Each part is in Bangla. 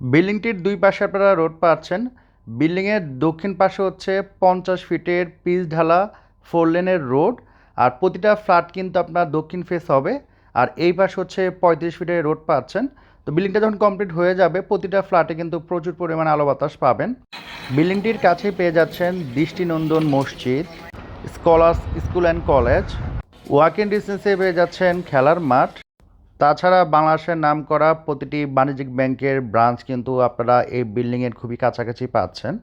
বিল্ডিংটির দুই পাশে আপনারা রোড পাচ্ছেন। বিল্ডিংয়ের দক্ষিণ পাশে হচ্ছে পঞ্চাশ ফিটের পিচ ঢালা ফোর লেনের রোড। আর প্রতিটা ফ্ল্যাট কিন্তু আপনার দক্ষিণ ফেস হবে। আর এই পাশে হচ্ছে পঁয়ত্রিশ ফিটের রোড পাচ্ছেন। তো বিল্ডিংটা যখন কমপ্লিট হয়ে যাবে, প্রতিটা ফ্ল্যাটে কিন্তু প্রচুর পরিমাণে আলো বাতাস পাবেন। বিল্ডিংটির কাছে পেয়ে যাচ্ছেন দৃষ্টিনন্দন মসজিদ, scholars school and college. Walking ডিস্টেন্সে পেয়ে যাচ্ছেন খেলার মাঠ। তাছাড়া বাংলাদেশের নাম করা প্রতিটি বাণিজ্যিক ব্যাংকের ব্রাঞ্চ কিন্তু আপনারা এই বিল্ডিংয়ের খুবই কাছাকাছি পাচ্ছেন।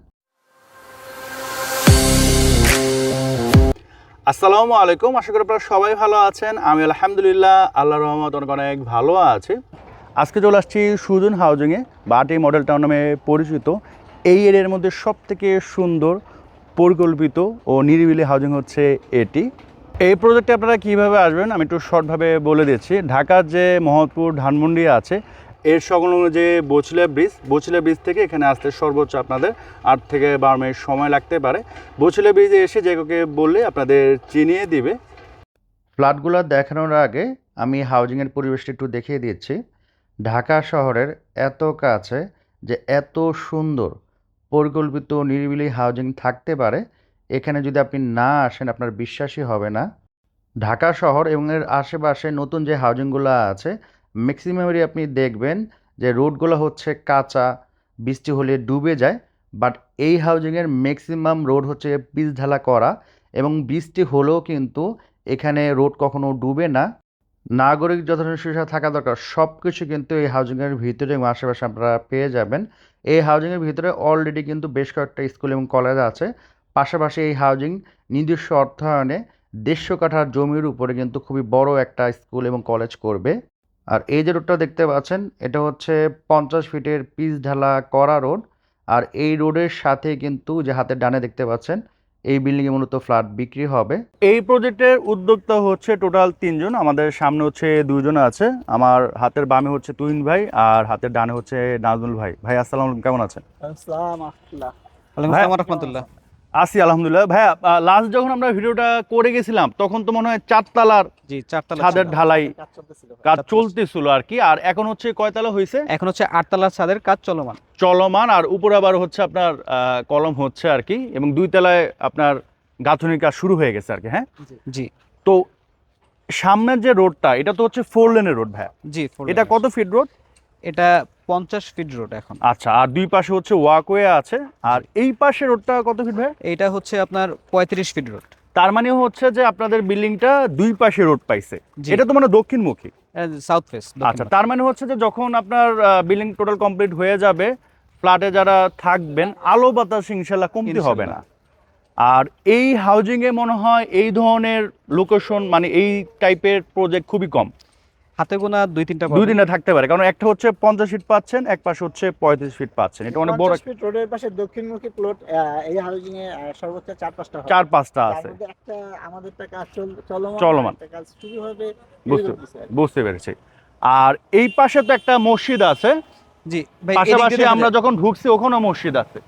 আসসালামু আলাইকুম, আশা করি আপনারা সবাই ভালো আছেন। আমি আলহামদুলিল্লাহ আল্লাহ রহমত অনেক অনেক ভালো আছি। আজকে চলে আসছি সুজন হাউজিংয়ে বাটি মডেল টাউন নামে পরিচিত। এই এরিয়ার মধ্যে সব থেকে সুন্দর, পরিকল্পিত ও নিরিবিলি হাউজিং হচ্ছে এটি। এই প্রজেক্টে আপনারা কীভাবে আসবেন? আমি একটু শর্টভাবে বলে দিচ্ছি। ঢাকার যে মহৎপুর ধানমন্ডি আছে, এর সংলগ্ন যে বছিলা ব্রিজ বছিলা ব্রিজ থেকে এখানে আসতে সর্বোচ্চ আপনাদের আট থেকে বারো মিনিট সময় লাগতে পারে। বছিলা ব্রিজে এসে যে কাউকে বললে আপনাদের চিনিয়ে দিবে। ফ্ল্যাটগুলো দেখানোর আগে আমি হাউজিংয়ের পরিবেশটা একটু দেখিয়ে দিচ্ছি। ঢাকা শহরের এত কাছে যে এত সুন্দর, পরিকল্পিত, নিরিবিলি হাউজিং থাকতে পারে। এখানে যদি আপনি না আসেন, আপনার বিশ্বাসই হবে না। ঢাকা শহর এবং এর আশেপাশে নতুন যে হাউজিংগুলো আছে ম্যাক্সিমামেরই আপনি দেখবেন যে রোডগুলো হচ্ছে কাঁচা, বৃষ্টি হলে ডুবে যায় বাট এই হাউজিংয়ের ম্যাক্সিমাম রোড হচ্ছে পিচ ঢালা করা এবং বৃষ্টি হলেও কিন্তু এখানে রোড কখনো ডুবে না। নাগরিক যথাযথ সুবিধা থাকা দরকার সব কিছু কিন্তু এই হাউজিংয়ের ভিতরে এবং আশেপাশে আপনারা পেয়ে যাবেন। এই হাউজিংয়ের ভিতরে অলরেডি কিন্তু বেশ কয়েকটা স্কুল এবং কলেজ আছে। পাশাপাশি এই হাউজিং নিজস্ব অর্থায়নে দেড়শো কাঠার জমির উপরে কিন্তু খুবই বড় একটা স্কুল এবং কলেজ করবে। আর এই যে রোডটা দেখতে পাচ্ছেন এটা হচ্ছে পঞ্চাশ ফিটের পিচ ঢালা করা রোড আর এই রোডের সাথে কিন্তু যে হাতের ডানে দেখতে পাচ্ছেন এই বিল্ডিংয়ে মূলত ফ্ল্যাট বিক্রি হবে। এই প্রজেক্টের উদ্যোক্তা হচ্ছে টোটাল তিনজন। আমাদের সামনে হচ্ছে দুজন আছে। আমার হাতের বামে হচ্ছে তুহিন ভাই আর হাতের ডানে হচ্ছে নাজমুল ভাই। ভাই আসসালামু আলাইকুম কেমন আছেন? আসসালাম রহমতুল্লাহ। আছি আলহামদুলিল্লাহ। ভাইয়া লাস্ট যখন আমরা ভিডিওটা করে গেছিলাম তখন তো মনে হয় চারতলার জি চারতলা ছাদের ঢালাই কাজ চলতেছিল আর কি। আর এখন হচ্ছে কয়তলা হয়েছে এখন হচ্ছে আটতলা ছাদের কাজ চলমান। চলমান আর উপরে আবার হচ্ছে আপনার কলম হচ্ছে আর কি এবং দুই তলায় আপনার গাঁথনির কাজ শুরু হয়ে গেছে আর কি হ্যাঁ? জি। তো সামনের যে রোডটা এটা তো হচ্ছে ফোর লেনের রোড ভাইয়া। জি এটা কত ফিট রোড এটা পঞ্চাশ ফিট রোড এখন। আচ্ছা আর দুই পাশে হচ্ছে ওয়াকওয়ে আছে আর এই পাশে রোডটা কত ফিট ভাই? এটা হচ্ছে আপনার পঁয়ত্রিশ ফিট রোড তার মানে হচ্ছে যে আপনাদের বিল্ডিংটা দুই পাশে রোড পাইছে। এটা তো মানে দক্ষিণমুখী? সাউথ ফেস আচ্ছা তার মানে হচ্ছে যে যখন আপনার বিল্ডিং টোটাল কমপ্লিট হয়ে যাবে ফ্ল্যাটে যারা থাকবেন আলো বাতাস ইনশাল্লাহ কমতি হবে না। আর এই হাউজিং এ মনে হয় এই ধরনের লোকেশন মানে এই টাইপের প্রজেক্ট খুবই কম। হাতে গোনা দুই তিনটা দুই দিনে থাকতে পারে কারণ একটা হচ্ছে পঞ্চাশ ফিট পাচ্ছেন এক পাশে হচ্ছে পঁয়ত্রিশ ফিট পাচ্ছেন। এটা অনেক বড় ফিট রোডের পাশে দক্ষিণমুখী প্লট এই হাউজিং এ সর্বোচ্চ চার পাঁচটা চার পাঁচটা আছে। একটা আমাদেরটা কাজ চল- চলমান চলমান। কাজ শুরু হবে বুঝতে আর বুঝতে পেরেছি। আর এই পাশে তো একটা মসজিদ আছে। জি পাশাপাশি আমরা যখন ঢুকছি ওখানেও মসজিদ আছে।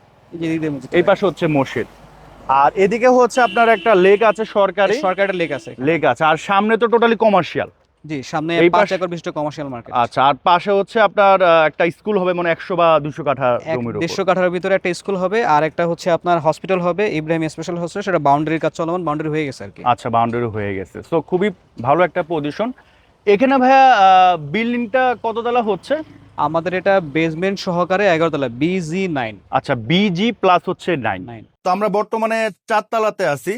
এই পাশে হচ্ছে মসজিদ। আর এদিকে হচ্ছে আপনার একটা লেক আছে সরকারি। সরকারের লেক আছে। লেক আছে। আর সামনে তো টোটালি কমার্শিয়াল জি সামনে এই পাঁচ একর বিশিষ্ট কমার্শিয়াল মার্কেট আচ্ছা আর পাশে হচ্ছে আপনার একটা স্কুল হবে মানে একশো বা দুশো কাঠা জমির দেড়শো কাঠার ভিতরে একটা স্কুল হবে আর একটা হচ্ছে আপনার হসপিটাল হবে ইব্রাহিম স্পেশাল হসপিটাল সেটা বাউন্ডারির কাজ চলমান বাউন্ডারি হয়ে গেছে আর কি। আচ্ছা বাউন্ডারি হয়ে গেছে। সো খুবই ভালো একটা পজিশন এখানে ভাইয়া বিল্ডিংটা কততলা হচ্ছে? আমাদের এটা বেসমেন্ট সহকারে এগারোতলা বিজি নাইন আচ্ছা বিজি প্লাস হচ্ছে নাইন নাইন তো আমরা বর্তমানে চারতলাতে আছি।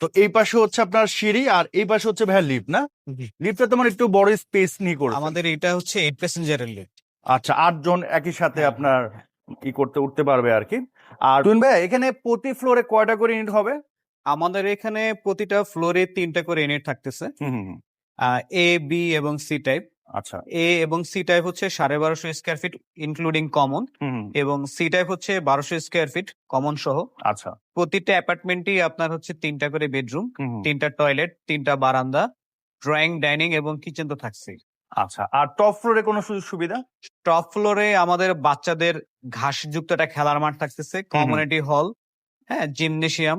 তো এই পাশে হচ্ছে আপনার সিঁড়ি আর এই পাশে হচ্ছে ভাইয়া লিফট না। লিফটটা তোমার একটু বড় স্পেস নিয়ে করে আমাদের এটা হচ্ছে এইট প্যাসেঞ্জারের লিফট আচ্ছা আটজন একই সাথে হ্যাঁ, আপনার ই করতে উঠতে পারবে আর কি। আর তুন ভাই এখানে প্রতি ফ্লোরে কয়টা করে ইউনিট হবে? আমাদের এখানে প্রতিটা ফ্লোরে তিনটা করে ইউনিট থাকতেছে। এ বি এবং সি টাইপ আচ্ছা। এ এবং সি টাইপ হচ্ছে সাড়ে বারোশো স্কোয়ার ফিট ইনক্লুডিং কমন। এবং সি টাইপ হচ্ছে বারোশো স্কোয়ার ফিট কমন সহ। আচ্ছা। প্রতিটা অ্যাপার্টমেন্টই আপনার হচ্ছে তিনটা করে বেডরুম। তিনটা টয়লেট তিনটা বারান্দা ড্রয়িং ডাইনিং এবং কিচেন তো থাকছেই। আচ্ছা আর টপ ফ্লোরে কোনো সুযোগ সুবিধা? টপ ফ্লোরে আমাদের বাচ্চাদের ঘাসযুক্ত একটা খেলার মাঠ থাকতেছে কমিউনিটি হল হ্যাঁ জিমনেশিয়াম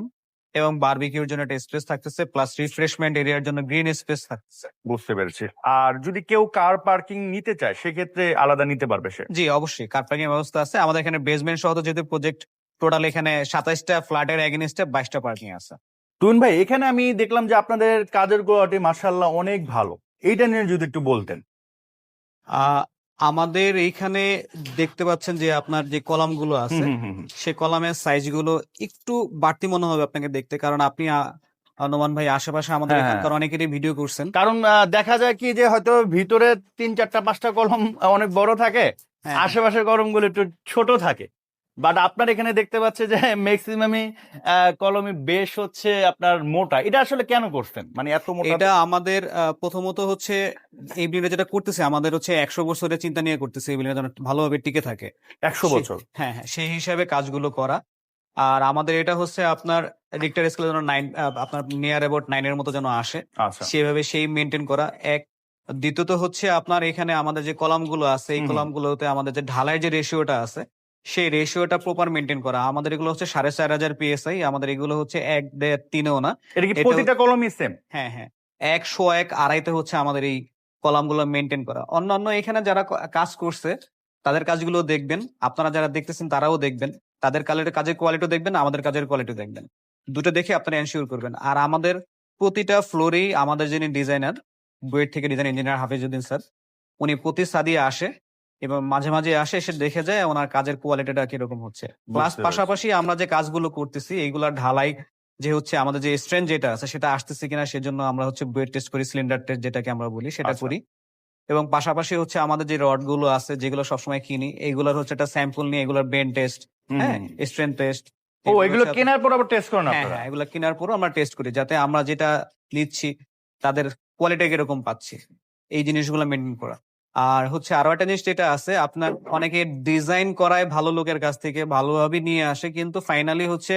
এবং বারবিকিউর জন্য একটা স্পেস থাকতেছে প্লাস রিফ্রেশমেন্ট এরিয়ার জন্য গ্রিন স্পেস থাকতেছে। বুঝতে পেরেছি। আর যদি কেউ কার পার্কিং নিতে চায় সেক্ষেত্রে আলাদা নিতে পারবে সে? জি অবশ্যই। কার পার্কিং ব্যবস্থা আছে। আমাদের এখানে বেসমেন্ট সহ তো যেহেতু প্রজেক্ট টোটাল এখানে সাতাইশটা ফ্ল্যাটের এগেনস্টে বাইশটা পার্কিং আছে। তুন ভাই এখানে আমি দেখলাম যে আপনাদের কাজের কোয়ালিটি মার্শাল্লাহ অনেক ভালো। এইটা নিয়ে যদি একটু বলতেন। আহ, আমাদের এইখানে দেখতে পাচ্ছেন যে আপনার যে কলামগুলো আছে। সে কলামের সাইজগুলো একটু বাড়তি মনে হবে আপনাকে দেখতে কারণ আপনি নোমান ভাই আশেপাশে আমাদের হ্যাঁ, এখানকার অনেকেরই ভিডিও করছেন। কারণ দেখা যায় কি যে হয়তো ভিতরে তিন চারটা পাঁচটা কলম অনেক বড় থাকে হ্যাঁ, আশেপাশের কলমগুলো একটু ছোট থাকে। বাট আপনার এখানে দেখতে পাচ্ছে যে ম্যাক্সিমামই কলমই বেশ হচ্ছে আপনার মোটা। এটা আসলে কেন করছেন? মানে এত মোটা এটা আমাদের প্রথমত হচ্ছে এই বিল্ডিংটা যেটা করতেছে আমাদের হচ্ছে একশো বছরের চিন্তা নিয়ে করতেছে। এই যেন ভালোভাবে টিকে থাকে। একশো বছর? হ্যাঁ হ্যাঁ সেই হিসাবে কাজগুলো করা। আর আমাদের এটা হচ্ছে আপনার রিক্টার স্কেলে যেন নাইন আপনার নিয়ার অ্যাবাউট নাইনের মতো যেন আসে আচ্ছা। সেভাবে সেই মেনটেন করা। এক দ্বিতীয়ত হচ্ছে আপনার এখানে আমাদের যে কলামগুলো আছে এই। কলামগুলোতে আমাদের যে ঢালাই যে রেশিওটা আছে সেই রেশিওটা প্রপার মেনটেন করা। আমাদের এগুলো হচ্ছে সাড়ে চার হাজার পিএসআই আমাদের এগুলো হচ্ছে এক দেড় তিনেও না। এটা কি প্রতিটা কলমই সেম হ্যাঁ হ্যাঁ। একশো এক আড়াইতে হচ্ছে আমাদের এই কলামগুলো মেনটেন করা। অন্যান্য এখানে যারা কাজ করছে তাদের কাজগুলো দেখবেন। আপনারা যারা দেখতেছেন তারাও দেখবেন। তাদের কালের কাজের কোয়ালিটিও দেখবেন আমাদের কাজের কোয়ালিটিও দেখবেন। দুটো দেখে আপনারা এনশিওর করবেন। আর আমাদের প্রতিটা ফ্লোরেই আমাদের যিনি ডিজাইনার বুয়েট থেকে ডিজাইন ইঞ্জিনিয়ার হাফিজুদ্দিন স্যার উনি প্রতি সাদিয়ে আসে। এবং মাঝে মাঝে আসে এসে দেখে যায় ওনার কাজের কোয়ালিটিটা কীরকম হচ্ছে। প্লাস পাশাপাশি আমরা যে কাজগুলো করতেছি এইগুলার ঢালাই যে হচ্ছে আমাদের যে স্ট্রেন যেটা আছে সেটা আসতেছে কিনা সেজন্য আমরা হচ্ছে বুয়েট টেস্ট করি সিলিন্ডার টেস্ট যেটাকে আমরা বলি সেটা আচ্ছা। করি। এবং পাশাপাশি হচ্ছে আমাদের যে রডগুলো আছে যেগুলো সবসময় কিনি এগুলোর হচ্ছে একটা স্যাম্পল নিয়ে এগুলোর বেন টেস্ট হ্যাঁ স্ট্রেন টেস্ট ও এগুলো কেনার পর আবার টেস্ট করেন হ্যাঁ আপনারা? হ্যাঁ এগুলো কেনার পরও আমরা টেস্ট করি যাতে আমরা যেটা নিচ্ছি তাদের কোয়ালিটি কীরকম পাচ্ছি এই জিনিসগুলো মেনটেন করা। আর হচ্ছে আরও একটা জিনিস যেটা আছে আপনার অনেকে ডিজাইন করায় ভালো লোকের কাছ থেকে ভালোভাবে নিয়ে আসে কিন্তু ফাইনালি হচ্ছে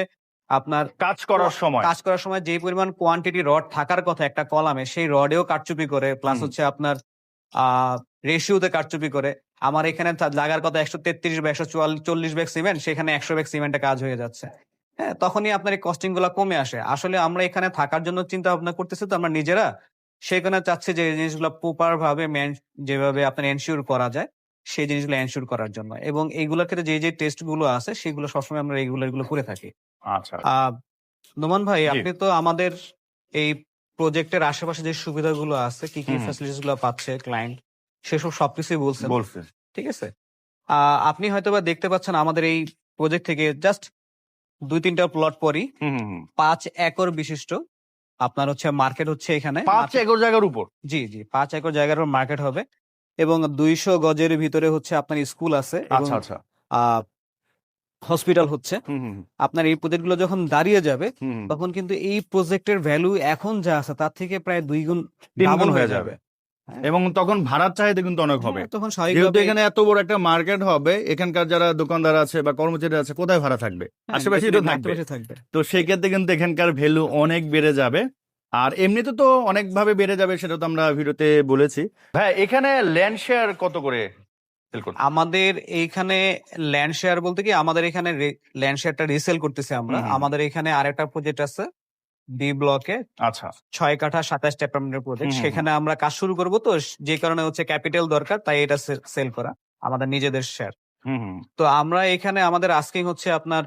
আপনার কাজ করার সময়। কাজ করার সময় যে পরিমাণ কোয়ান্টিটি রড থাকার কথা একটা কলামে সেই রডেও কারচুপি করে প্লাস হচ্ছে আপনার আহ রেশিওতে কারচুপি করে। আমার এখানে লাগার কথা একশো তেত্রিশ বা একশো চল্লিশ ব্যাগ সিমেন্ট সেখানে একশো ব্যাগ সিমেন্টে কাজ হয়ে যাচ্ছে। হ্যাঁ তখনই আপনার এই কস্টিংগুলো কমে আসে। আসলে আমরা এখানে থাকার জন্য চিন্তা ভাবনা করতেছি তো আমরা নিজেরা সেখানে চাচ্ছে যে জিনিসগুলো প্রপার ভাবে যেভাবে আপনার এনশিওর করা যায় সেই জিনিসগুলো এনশিওর করার জন্য। এবং এইগুলোর ক্ষেত্রে যে যে টেস্টগুলো আছে সেগুলো সবসময় আমরা রেগুলারগুলো করে থাকি। আচ্ছা নোমান ভাই আপনি তো আমাদের এই প্রজেক্টের আশেপাশে যে সুবিধাগুলো আছে কি কি। ফ্যাসিলিটিসগুলো পাচ্ছে ক্লায়েন্ট সেসব সবকিছুই বলছেন। বলছেন ঠিক আছে? আহ, আপনি হয়তোবা দেখতে পাচ্ছেন আমাদের এই প্রজেক্ট থেকে জাস্ট দুই তিনটা প্লট পরই। পাঁচ একর বিশিষ্ট আপনার হচ্ছে মার্কেট হচ্ছে এখানে। পাঁচ একর জায়গার উপর? জি জি পাঁচ একর জায়গার উপর মার্কেট হবে এবং দুইশো গজের ভিতরে হচ্ছে আপনার স্কুল আছে আচ্ছা আচ্ছা। হসপিটাল হচ্ছে। আপনার এই প্রজেক্টগুলো যখন দাঁড়িয়ে যাবে। তখন কিন্তু এই প্রজেক্টের ভ্যালু এখন যা আছে তার থেকে প্রায় দুই গুণ হয়ে যাবে। এবং তখন ভাড়ার চাহিদা কিন্তু অনেক হবে। হ্যাঁ, তখন যেহেতু এখানে এত বড় একটা মার্কেট হবে এখানকার যারা দোকানদার আছে বা কর্মচারী আছে কোথায় ভাড়া থাকবে? হ্যাঁ, তো থাকবে। আশেপাশে থাকবে। তো সেই ক্ষেত্রে কিন্তু এখানকার ভ্যালু অনেক বেড়ে যাবে। আর এমনিতে তো অনেকভাবে বেড়ে যাবে সেটা তো আমরা ভিডিওতে বলেছি। ভাই এখানে ল্যান্ড শেয়ার কত করে আমাদের এইখানে ল্যান্ড শেয়ার বলতে কি আমাদের এখানে ল্যান্ড শেয়ারটা রিসেল করতেছি আমরা। আমাদের এখানে আরেকটা প্রজেক্ট আছে বি ব্লকে আচ্ছা। ছয় কাঠা সাতাশ অ্যাপার্টমেন্টের প্রজেক্ট সেখানে আমরা কাজ শুরু করব তো যে কারণে হচ্ছে ক্যাপিটাল দরকার তাই এটা সেল করা আমাদের নিজেদের শেয়ার তো আমরা এখানে আমাদের আস্কিং হচ্ছে আপনার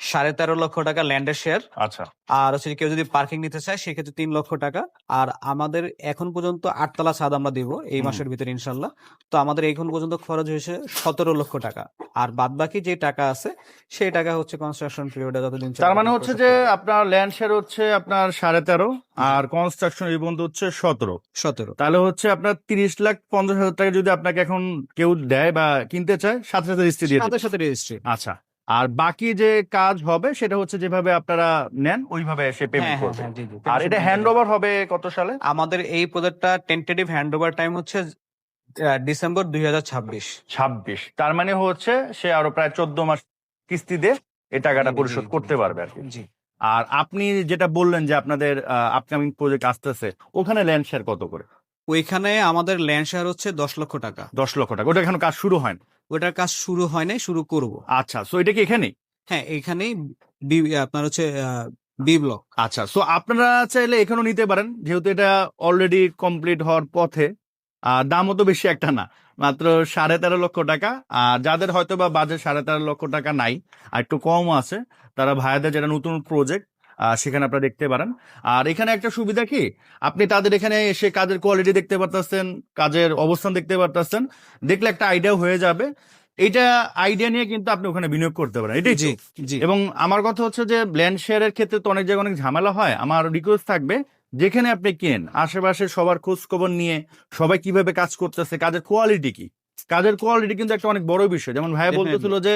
সাড়ে তেরো লক্ষ টাকা ল্যান্ডের শেয়ার আচ্ছা। আর হচ্ছে কেউ যদি পার্কিং নিতে চায় সেক্ষেত্রে তিন লক্ষ টাকা। আর আমাদের এখন পর্যন্ত আটতলা ছাদ আমরা দিব এই মাসের ভিতরে ইনশাল্লাহ। তো আমাদের এখন পর্যন্ত খরচ হয়েছে সতেরো লক্ষ টাকা। আর বাদ বাকি যে টাকা আছে সেই টাকা হচ্ছে কনস্ট্রাকশন পিরিয়ডে যতদিন তার মানে হচ্ছে যে আপনার ল্যান্ড শেয়ার হচ্ছে আপনার সাড়ে তেরো আর কনস্ট্রাকশন এই হচ্ছে সতেরো। সতেরো। তাহলে হচ্ছে আপনার তিরিশ লাখ পঞ্চাশ হাজার টাকা যদি আপনাকে এখন কেউ দেয় বা কিনতে চায় সাথে সাথে রেজিস্ট্রি সাথে সাথে রেজিস্ট্রি আচ্ছা। আর বাকি যে কাজ হবে সেটা হচ্ছে যেভাবে আপনারা নেন ওইভাবে সে হ্যাঁ পেমেন্ট হ্যাঁ করবে। হ্যাঁ জি জি আর এটা হ্যান্ড ওভার হবে কত সালে? আমাদের এই প্রজেক্টটা টেন্টেটিভ হ্যান্ড ওভার টাইম হচ্ছে ডিসেম্বর দুই হাজার ছাব্বিশ। ছাব্বিশ। তার মানে হচ্ছে সে আরও প্রায় চোদ্দ মাস কিস্তি দিয়ে এই টাকাটা পরিশোধ করতে পারবে আর কি। আর আপনি যেটা বললেন যে আপনাদের আপকামিং প্রজেক্ট আসতেছে ওখানে ল্যান্ড শেয়ার কত করে? ওইখানে আমাদের ল্যান্ড শেয়ার হচ্ছে দশ লক্ষ টাকা। দশ লক্ষ টাকা। ওটা এখন কাজ শুরু হয় না। ওটার কাজ শুরু হয় নাই শুরু করব। আচ্ছা সো এটা কি এখানেই? হ্যাঁ এখানেই বি- আপনার হচ্ছে বি ব্লক আচ্ছা সো আপনারা চাইলে এখানেও নিতে পারেন যেহেতু এটা অলরেডি কমপ্লিট হওয়ার পথে। আর দামও তো বেশি একটা না মাত্র সাড়ে তেরো লক্ষ টাকা। আর যাদের হয়তো বা বাজেট সাড়ে তেরো লক্ষ টাকা নাই আর একটু কম আছে তারা ভাইয়াদের যেটা নতুন প্রজেক্ট সেখানে আপনারা দেখতে পারেন। আর এখানে একটা সুবিধা কি? আপনি তাদের এখানে এসে কাজের কোয়ালিটি দেখতে পারতেছেন কাজের অবস্থান দেখতে পারতেছেন দেখলে একটা আইডিয়া হয়ে যাবে। এইটা আইডিয়া নিয়ে কিন্তু আপনি ওখানে বিনিয়োগ করতে পারেন এটাই জি জি। এবং আমার কথা হচ্ছে যে ব্ল্যান্ড শেয়ারের ক্ষেত্রে তো অনেক জায়গায় অনেক ঝামেলা হয়। আমার রিকোয়েস্ট থাকবে যেখানে আপনি কেন আশেপাশে সবার খোঁজ খবর নিয়ে সবাই কীভাবে কাজ করতেছে কাজের কোয়ালিটি কি? কাজের কোয়ালিটি কিন্তু একটা অনেক বড় বিষয়। যেমন ভাই Definitely. বলতেছিল যে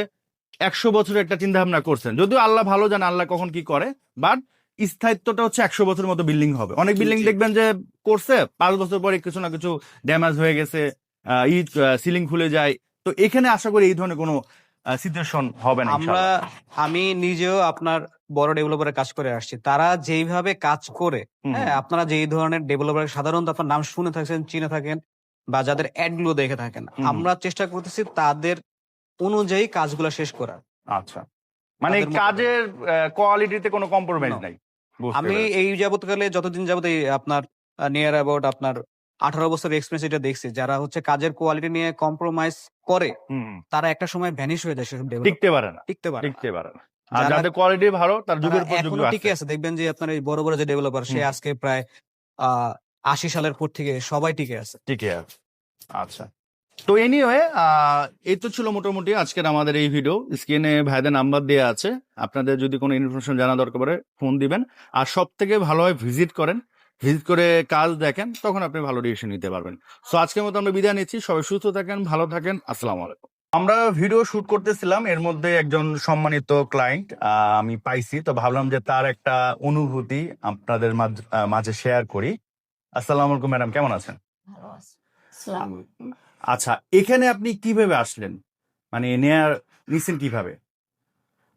একশো বছরের একটা চিন্তা ভাবনা করছেন। যদিও আল্লাহ ভালো জানে আল্লাহ কখন কি করে বাট স্থায়িত্বটা হচ্ছে একশো বছর মতো বিল্ডিং হবে। অনেক বিল্ডিং দেখবেন যে করছে পাঁচ বছর পরে কিছু না কিছু ড্যামেজ হয়ে গেছে ইট সিলিং খুলে যায়। তো এখানে আশা করি এই ধরনের কোনো সিচুয়েশন হবে না আমরা আমি নিজেও আপনার বড় ডেভেলপারে কাজ করে আসছি। তারা যেইভাবে কাজ করে হ্যাঁ আপনারা যেই ধরনের ডেভেলপার সাধারণত আপনার নাম শুনে থাকেন চিনে থাকেন বা যাদের অ্যাডগুলো দেখে থাকেন আমরা চেষ্টা করতেছি তাদের অনুযায়ী কাজগুলো শেষ করার আচ্ছা। মানে কাজের কোয়ালিটিতে কোনো কম্প্রোমাইজ নাই। আমি। এই যাবতকালে যতদিন যাবত এই আপনার নিয়ার অ্যাবাউট আপনার আঠারো বছর এক্সপিরিয়েন্স এটা দেখছি যারা হচ্ছে কাজের কোয়ালিটি নিয়ে কম্প্রোমাইজ করে। তারা একটা সময় ভ্যানিশ হয়ে যায় সেসব টিকতে পারে না। টিকতে পারে টিকতে পারে না। আর যাদের কোয়ালিটি ভালো তার যুগের পর যুগ আছে। দেখবেন যে আপনার এই বড় বড় যে ডেভেলপার সে আজকে প্রায় আহ আশি সালের পর থেকে সবাই টিকে আছে। টিকে আছে। আচ্ছা। তো এনিওয়ে এই তো ছিল মোটামুটি আজকের আমাদের এই ভিডিও স্ক্রিনে ভাইদের নাম্বার দেওয়া আছে। আপনাদের যদি কোনো ইনফরমেশন জানা দরকার পড়ে ফোন দিবেন। আর সব থেকে ভালো হয় ভিজিট করেন। ভিজিট করে কাজ দেখেন, তখন আপনি ভালো ডিসিশন নিতে পারবেন। সো আজকের মতো আমরা বিদায় নিচ্ছি। সবাই সুস্থ থাকেন, ভালো থাকেন। আসসালামু আলাইকুম। আমরা ভিডিও শুট করতেছিলাম। এর মধ্যে একজন সম্মানিত ক্লায়েন্ট আমি পাইছি। তো ভাবলাম যে তার একটা অনুভূতি আপনাদের মাঝ- শেয়ার করি। আসসালামু আলাইকুম ম্যাডাম, কেমন আছেন? ভালো আছে। আচ্ছা এখানে আপনি কীভাবে আসলেন? মানে নেয়ার নিছেন কীভাবে?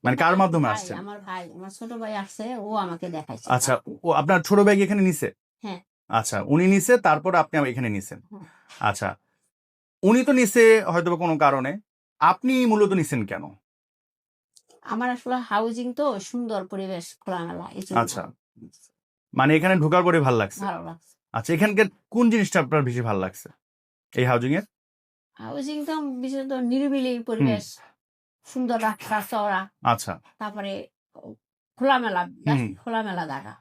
মানে কার মাধ্যমে আসছেন? আমার ভাই আমার ছোট ভাই আসছে ও আমাকে দেখাইছে আচ্ছা ও আপনার ছোট ব্যাগ এখানে নিছে? হ্যাঁ। আচ্ছা উনি নিছে তারপর আপনি এখানে নিছেন। হ্যাঁ। আচ্ছা উনি তো নিছে হয়তো কোনো কারণে আপনি মূলত নিছেন কেন? আমার আসলে হাউজিং তো সুন্দর পরিবেশ খোলামেলা আচ্ছা মানে এখানে ঢোকার পরে ভালো লাগছে। ভালো লাগছে। আচ্ছা এখানকার কোন জিনিসটা আপনার বেশি ভালো লাগছে? এই হাউজিং এর হাউজিং তো বিশেষত নিরিবিলি পরিবেশ সুন্দর রাস্তা চওড়া। আচ্ছা। তারপরে খোলামেলা। খোলামেলা জায়গা।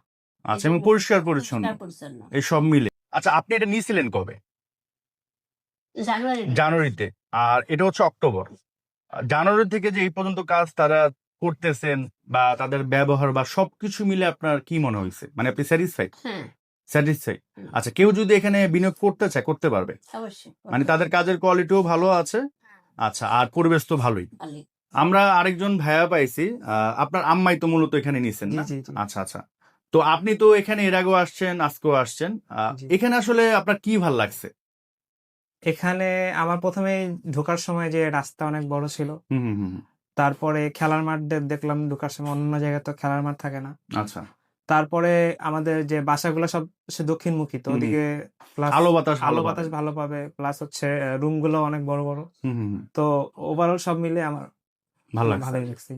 আচ্ছা এবং পরিষ্কার পরিচ্ছন্ন। এই সব মিলে। আচ্ছা আপনি এটা নিয়েছিলেন কবে? জানুয়ারিতে। আর এটা হচ্ছে অক্টোবর। জানুয়ারি থেকে যে এই পর্যন্ত কাজ তারা করতেছেন বা তাদের ব্যবহার বা সবকিছু মিলে আপনার কি মনে হয়েছে? মানে আপনি স্যাটিসফাইড হ্যাঁ স্যাটিসফাইড হুম। আচ্ছা কেউ যদি এখানে বিনিয়োগ করতে চায় করতে পারবে। অবশ্যই মানে তাদের কাজের কোয়ালিটিও ভালো আছে। আচ্ছা আর পরিবেশ তো ভালোই। আমরা আরেকজন ভাইয়া পাইছি আপনার আম্মাই তো মূলত এখানে নিছেন না। আচ্ছা আচ্ছা। তো আপনি তো এখানে এর আগেও আসছেন আজকেও আসছেন। এখানে আসলে আপনার কি ভালো লাগছে? এখানে আমার প্রথমে ঢোকার সময় যে রাস্তা অনেক বড় ছিল। তারপরে খেলার মাঠ দেখলাম ঢোকার সময় অন্য জায়গায় তো খেলার মাঠ থাকে না। আচ্ছা। তারপরে আমাদের যে বাসাগুলো সব সে দক্ষিণমুখী তো ওদিকে আলো বাতাস আলো বাতাস ভালো পাবে প্লাস হচ্ছে রুমগুলো অনেক বড় বড়। তো ওভারঅল সব মিলে আমার ভালো ভালোই লাগছে।